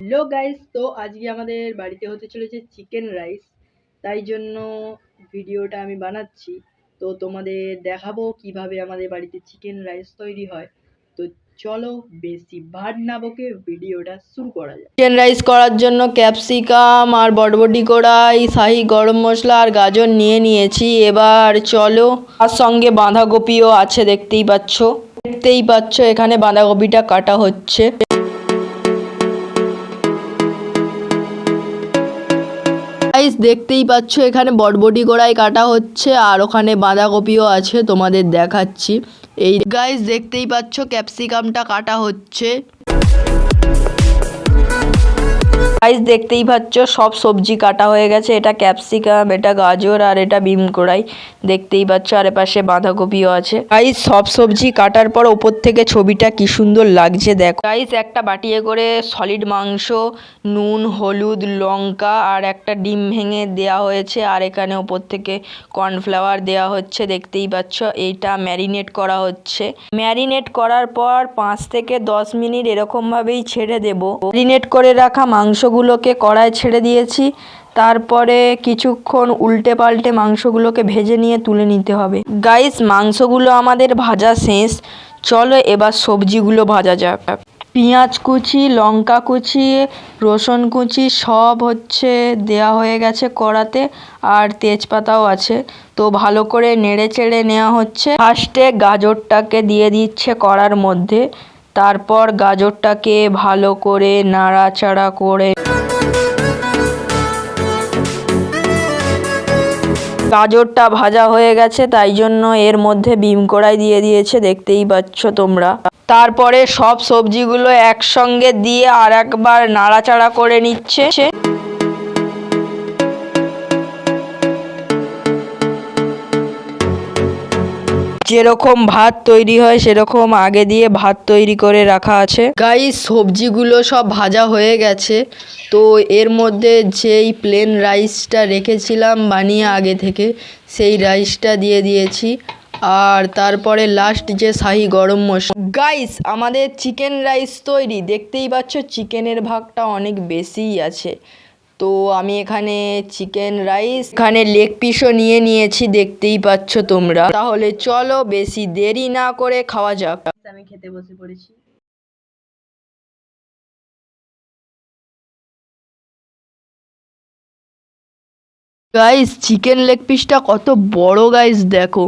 Hello guys তো আজকে আমাদের বাড়িতে হতে চলেছে চিকেন রাইস তাই জন্য ভিডিওটা আমি বানাচ্ছি। তো তোমাদের দেখাবো কীভাবে আমাদের বাড়িতে চিকেন রাইস তৈরি হয়। তো চলো বেশি ভাট না বকে ভিডিওটা শুরু করা যাক। চিকেন রাইস করার জন্য ক্যাপসিকাম আর বটবটি কড়াই, শাহি গরম মশলা আর গাজর নিয়ে নিয়েছি। এবার চলো আর সঙ্গে বাঁধাকপিও আছে দেখতেই পাচ্ছ। দেখতেই পাচ্ছ, এখানে বাঁধাকপিটা কাটা হচ্ছে। গাইস দেখতেই পাচ্ছ, এখানে বটবটি গোড়ায় কাটা হচ্ছে আর ওখানে বাঁধাকপিও আছে, তোমাদের দেখাচ্ছি। এই গাইস দেখতেই পাচ্ছ ক্যাপসিকামটা কাটা হচ্ছে। গাইস দেখতেই পাচ্ছ, সব সবজি কাটা হয়ে গেছে। এটা ক্যাপসিকাম এটা গাজর আর এটা বিম কড়াই। দেখতেই পাচ্ছ আর এপাশে বাঁধাকপিও আছে। গাইস সব সবজি কাটার পর ওপর থেকে ছবিটা কি সুন্দর লাগছে, দেখো। গাইস একটা বাটিয়ে করে সলিড মাংস, নুন, হলুদ, লঙ্কা আর একটা ডিম ভেঙে দেওয়া হয়েছে। আর এখানে ওপর থেকে কর্নফ্লাওয়ার দেওয়া হচ্ছে, দেখতেই পাচ্ছ। এইটা ম্যারিনেট করা হচ্ছে। ম্যারিনেট করার পর পাঁচ থেকে দশ মিনিট এরকমভাবেই ছেড়ে দেবো। ম্যারিনেট করে রাখা মাংসগুলোকে কড়ায় ছেড়ে দিয়েছি। তারপরে কিছুক্ষণ উল্টে পাল্টে মাংসগুলোকে ভেজে নিয়ে তুলে নিতে হবে। গাইস মাংসগুলো আমাদের ভাজা শেষ। চলো এবার সবজিগুলো ভাজা যাক। পেঁয়াজ কুচি, লঙ্কা কুচি, রসুন কুচি সব হচ্ছে দেয়া হয়ে গেছে কড়াতে আর তেজপাতাও আছে। তো ভালো করে নেড়ে চেড়ে নেওয়া হচ্ছে। ফার্স্টে গাজরটাকে দিয়ে দিচ্ছে কড়ার মধ্যে। তারপর গাজরটাকে ভালো করে নাড়াচাড়া করে গাজরটা ভাজা হয়ে গেছে, তাই জন্য এর মধ্যে বিম কড়াই দিয়ে দিয়েছে, দেখতেই পাচ্ছ তোমরা। তারপরে সব সবজিগুলো একসঙ্গে দিয়ে আর একবার নাড়াচাড়া করে নিচ্ছে। যেরকম ভাত তৈরি হয়, সেরকম আগে দিয়ে ভাত তৈরি করে রাখা আছে। গাই সবজিগুলো সব ভাজা হয়ে গেছে। তো এর মধ্যে যেই প্লেন রাইসটা রেখেছিলাম বানিয়ে আগে থেকে, সেই রাইসটা দিয়ে দিয়েছি। আর তারপরে লাস্ট যে শাহি গরম মশলা। গাইস, আমাদের চিকেন রাইস তৈরি। দেখতেই পাচ্ছ চিকেনের ভাগটা অনেক বেশিই আছে। তো আমি এখানে চিকেন রাইস এখানে লেগ পিসও নিয়ে নিয়েছি দেখতেই পাচ্ছ তোমরা। তাহলে চলো বেশি দেরি না করে খাওয়া যাক। আমি খেতে বসে পড়েছি। গাইস চিকেন লেগ পিসটা কত বড় গাইস দেখো।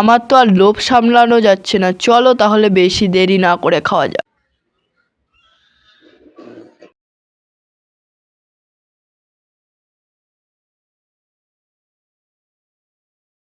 আমার তো আর লোভ সামলানো যাচ্ছে না। চলো তাহলে বেশি দেরি না করে খাওয়া যাক।